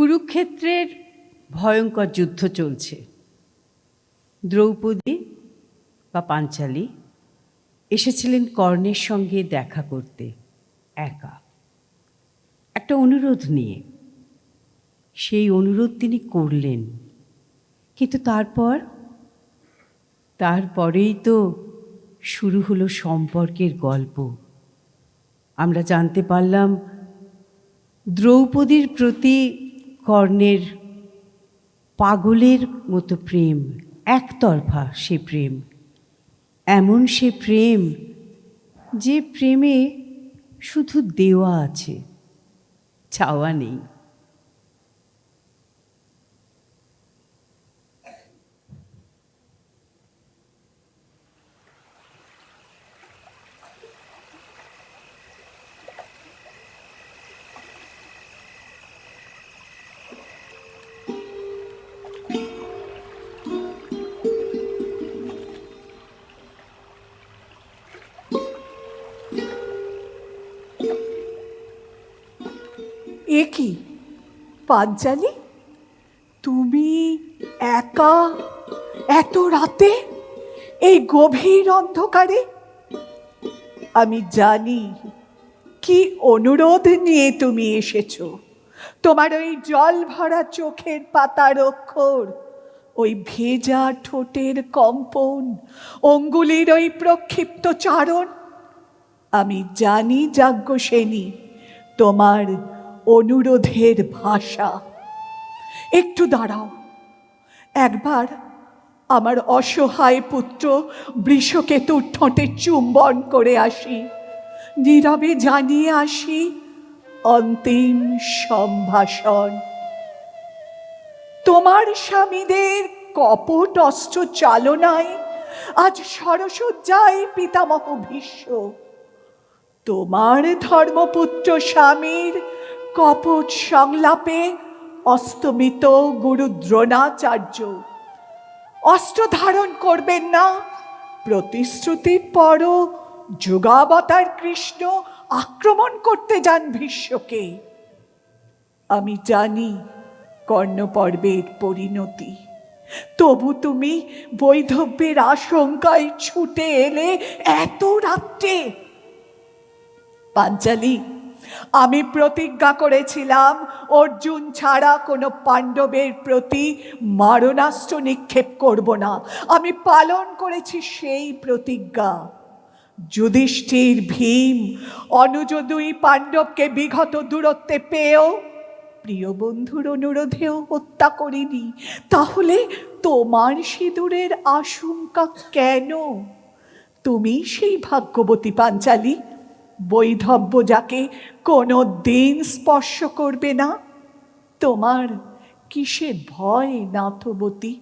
কুরুক্ষেত্রের ভয়ঙ্কর যুদ্ধ চলছে। দ্রৌপদী বা পাঞ্চালী এসেছিলেন কর্ণের সঙ্গে দেখা করতে একা। একটা অনুরোধ নিয়ে। সেই অনুরোধ তিনি করলেন। কিন্তু তারপর, তারপরেই তো শুরু হলো সম্পর্কের গল্প। আমরা জানতে পারলাম, দ্রৌপদীর প্রতি কর্ণের পাগলের মতো প্রেম, একতরফা সে প্রেম, এমন সে প্রেম যে প্রেমে শুধু দেওয়া আছে চাওয়া নেই। এ কি? পাঞ্চালি তুমি একা এত রাতে এই গভীর অন্ধকারে? আমি জানি কি অনুরোধ নিয়ে তুমি এসেছ। তোমার ওই জল ভরা চোখের পাতার অক্ষর, ওই ভেজা ঠোঁটের কম্পন, অঙ্গুলির ওই প্রক্ষিপ্ত চারণ। আমি জানি যাজ্ঞসেনী, তোমার অনুরোধের ভাষা। একটু দাঁড়াও। একবার আমার অসহায় পুত্র বৃষকেতুর ঠোঁটে চুম্বন করে আসি। নীরবে জানিয়ে আসি, অন্তিম সম্ভাষণ। তোমার স্বামীদের কপট অস্ত্র চালনায় আজ সরসজ্জায় পিতামহ ভীষ্ম। তোমার ধর্মপুত্র স্বামীর কপট সংলাপে অস্তমিত গুরু দ্রোণাচার্য অস্ত্র ধারণ করবেন না প্রতিশ্রুতির পরও যুগাবতার কৃষ্ণ আক্রমণ করতে যান ভীষ্মকে। আমি জানি কর্ণপর্বের পরিণতি। তবু তুমি বৈধব্যের আশঙ্কায় ছুটে এলে এত রাত্রে। পাঞ্চালি আমি প্রতিজ্ঞা করেছিলাম, অর্জুন ছাড়া কোনো পাণ্ডবের প্রতি মারণাস্ত্র নিক্ষেপ করব না। আমি পালন করেছি সেই প্রতিজ্ঞা। যুধিষ্ঠির ভীম, অনুজ দুই পাণ্ডবকে বিগত দূরত্বে পেয়েও প্রিয় বন্ধুর অনুরোধেও হত্যা করিনি। তাহলে তোমার সিঁদুরের আশঙ্কা কেন? তুমি সেই ভাগ্যবতী পাঞ্চালী বৈধব্য যাকে কোনো দিন স্পর্শ করবে না। তোমার কিসের ভয় নাথবতী?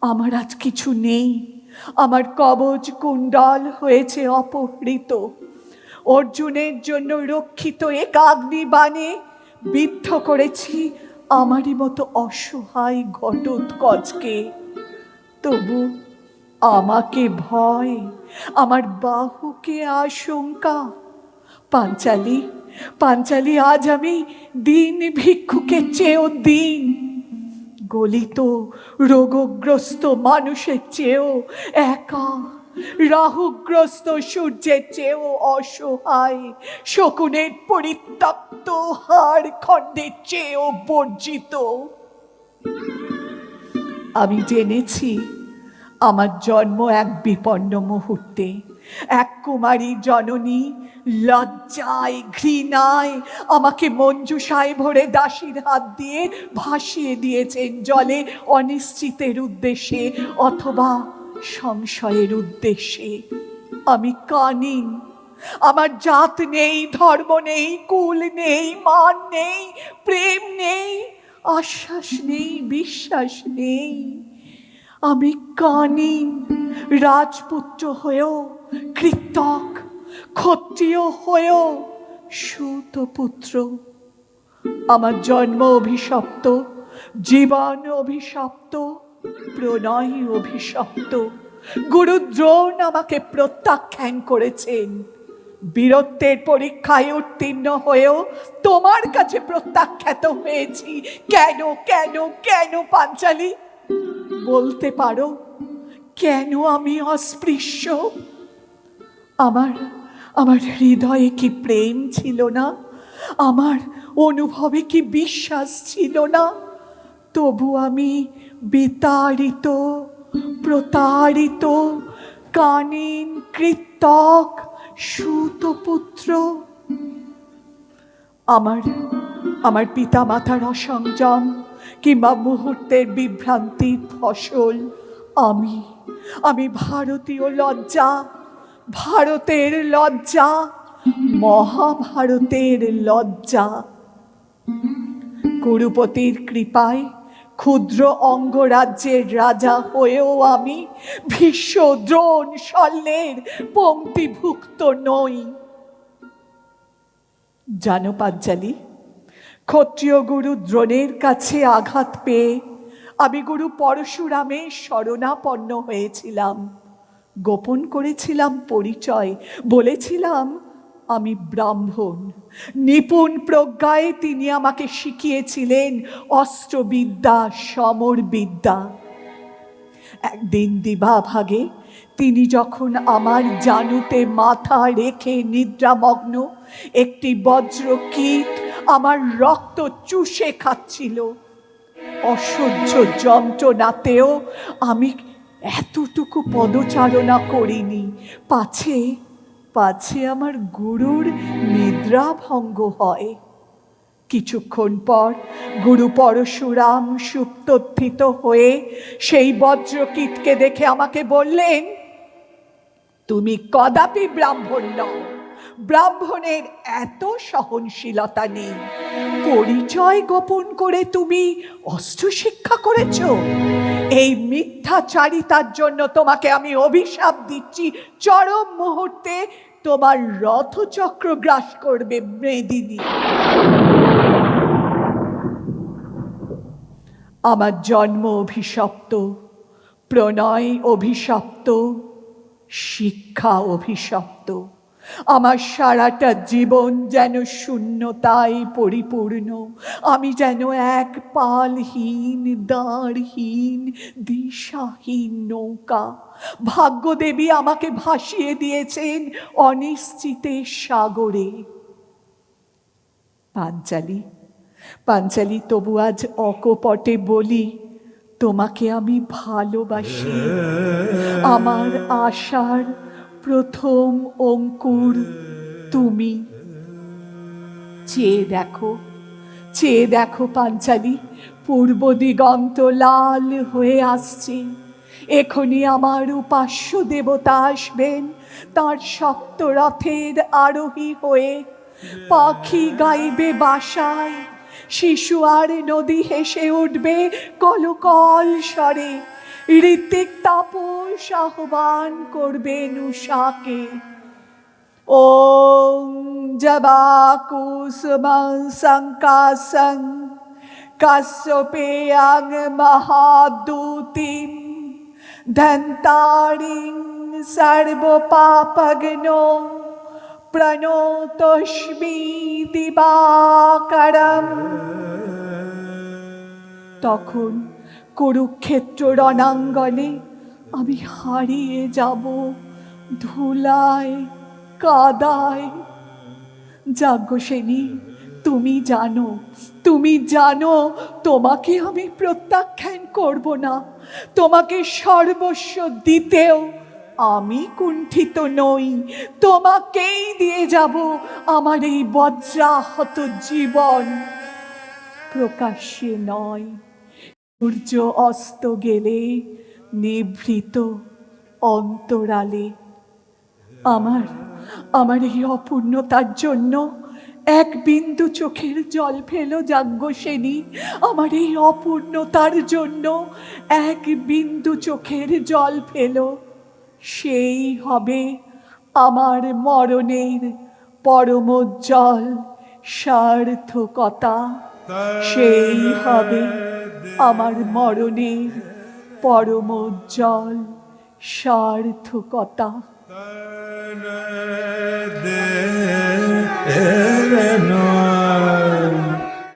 আমার আজ কিছু নেই। আমার কবচ কুণ্ডল হয়েছে অপহৃত। অর্জুনের জন্য রক্ষিত একাগ্নি বাণে বিদ্ধ করেছি আমারই মতো অসহায় ঘটোৎকচকে তবু আমাকে ভয়, আমার বাহুকে আশঙ্কা পাঞ্চালি পাঞ্চালি, আজ আমি দিন ভিক্ষুকে চেয়েও দিন। গলিত, রোগগ্রস্ত মানুষের চেয়েও একা, রাহুগ্রস্ত সূর্যের চেয়েও অসহায়, শকুনের পরিত্যক্ত হাড় খণ্ডের চেয়েও বর্জিত। আমি জেনেছি আমার জন্ম এক বিপন্ন মুহূর্তে। এক কুমারী জননী লজ্জায়, ঘৃণায় আমাকে মঞ্জুষায় ভরে দাসীর হাত দিয়ে ভাসিয়ে দিয়েছেন জলে অনিশ্চিতের উদ্দেশ্যে অথবা সংশয়ের উদ্দেশ্যে। আমি কানিন। আমার জাত নেই, ধর্ম নেই, কুল নেই, মান নেই, প্রেম নেই, আশ্বাস নেই, বিশ্বাস নেই। আমি কানিন, রাজপুত্র হয়েও কৃতক, ক্ষত্রিয় হয়েও সুতপুত্র আমার জন্ম অভিশপ্ত, জীবন অভিশপ্ত, প্রণয় অভিশপ্ত। গুরুদ্রোণ আমাকে প্রত্যাখ্যান করেছেন। বীরত্বের পরীক্ষায় উত্তীর্ণ হয়েও তোমার কাছে প্রত্যাখ্যাত হয়েছি। কেন কেন কেন পাঞ্চালি? বলতে পারো, কেন আমি অস্পৃশ্য? আমার আমার হৃদয়ে কি প্রেম ছিল না? আমার অনুভবে কি বিশ্বাস ছিল না? তবু আমি বিতাড়িত, প্রতারিত, কানিন কৃতক, সুতপুত্র। আমার আমার পিতা মাতার অসংযম কিংবা মুহূর্তের বিভ্রান্তির ফসল আমি। আমি ভারতীয় লজ্জা ভারতের লজ্জা, মহাভারতের লজ্জা। কুরুপতির কৃপায় ক্ষুদ্র অঙ্গরাজ্যের রাজা হয়েও আমি ভীষ্ম দ্রোণ শল্যের পঙ্ক্তিভুক্ত নই। জানো পাঞ্চালি ক্ষত্রিয় গুরু দ্রোণের কাছে আঘাত পেয়ে আমি গুরু পরশুরামের শরণাপন্ন হয়েছিলাম। গোপন করেছিলাম পরিচয়। বলেছিলাম, আমি ব্রাহ্মণ। নিপুণ প্রজ্ঞায় তিনি আমাকে শিখিয়েছিলেন অস্ত্রবিদ্যা, সমরবিদ্যা। একদিন দিবাভাগে তিনি যখন আমার জানুতে মাথা রেখে নিদ্রামগ্ন, একটি বজ্র কীট আমার রক্ত চুষে খাচ্ছিল। অসহ্য যন্ত্রণাতেও আমি এতটুকু পদচারণা করিনি। পাছে পাছে আমার গুরুর নিদ্রা ভঙ্গ হয়। কিছুক্ষণ পর গুরু পরশুরাম সুপ্তথিত হয়ে সেই বজ্রকীটকে দেখে আমাকে বললেন, তুমি কদাপি ব্রাহ্মণ নও। ব্রাহ্মণের এত সহনশীলতা নেই। পরিচয় গোপন করে তুমি অস্ত্র শিক্ষা করেছ? এই মিথ্যাচারিতার জন্য তোমাকে আমি অভিশাপ দিচ্ছি। চরম মুহূর্তে তোমার রথচক্র গ্রাস করবে মেদিনী। আমার জন্ম অভিশপ্ত, প্রণয় অভিশপ্ত, শিক্ষা অভিশপ্ত। আমার সারাটা জীবন যেন শূন্যতায় পরিপূর্ণ। আমি যেন এক পালহীন দাঁড়হীন দিশাহীন নৌকা। ভাগ্যদেবী আমাকে ভাসিয়ে দিয়েছেন অনিশ্চিতের সাগরে। পাঞ্চালি পাঞ্চালি তবু আজ অকপটে বলি তোমাকে আমি ভালোবাসি। আমার আশার প্রথম অঙ্কুর তুমি। চেয়ে দেখো চেয়ে দেখো পাঞ্চালি, পূর্ব দিগন্ত লাল হয়ে আসছে। এখনই আমার উপাস্য দেবতা আসবেন, তার সপ্তরথের আরোহী হয়ে। পাখি গাইবে বাসায়, শিশু আর নদী হেসে উঠবে, কলকল স্বরে। ঋতিক তাপস আহ্বান করবেন উষাকে। ওম জবাকুসুমং সংকাসং কাশ্যপেয়াং মহাদূতিম ধন্তারিং সর্বপাপগ্নো প্রণতস্মি দিবাকরম তখন কুরুক্ষেত্র রণাঙ্গনে আমি হারিয়ে যাব, ধুলায়, কাদায়। যাজ্ঞসেনী, তুমি জানো তুমি জানো, তোমাকে আমি প্রত্যাখ্যান করব না। তোমাকে সর্বস্ব দিতেও আমি কুণ্ঠিত নই। তোমাকেই দিয়ে যাব আমার এই বজ্রাহত জীবন। প্রকাশ্যে নয়। সূর্য অস্ত গেলে নিভৃত অন্তরালে। আমার আমার এই অপূর্ণতার জন্য এক বিন্দু চোখের জল ফেলো যাজ্ঞসেনী আমার এই অপূর্ণতার জন্য এক বিন্দু চোখের জল ফেলো। সেই হবে আমার মরণের পরমোজ্জ্বল সার্থকতা। সেই হবে আমার মরণের পরমোজ্জ্বল সার্থকতা। de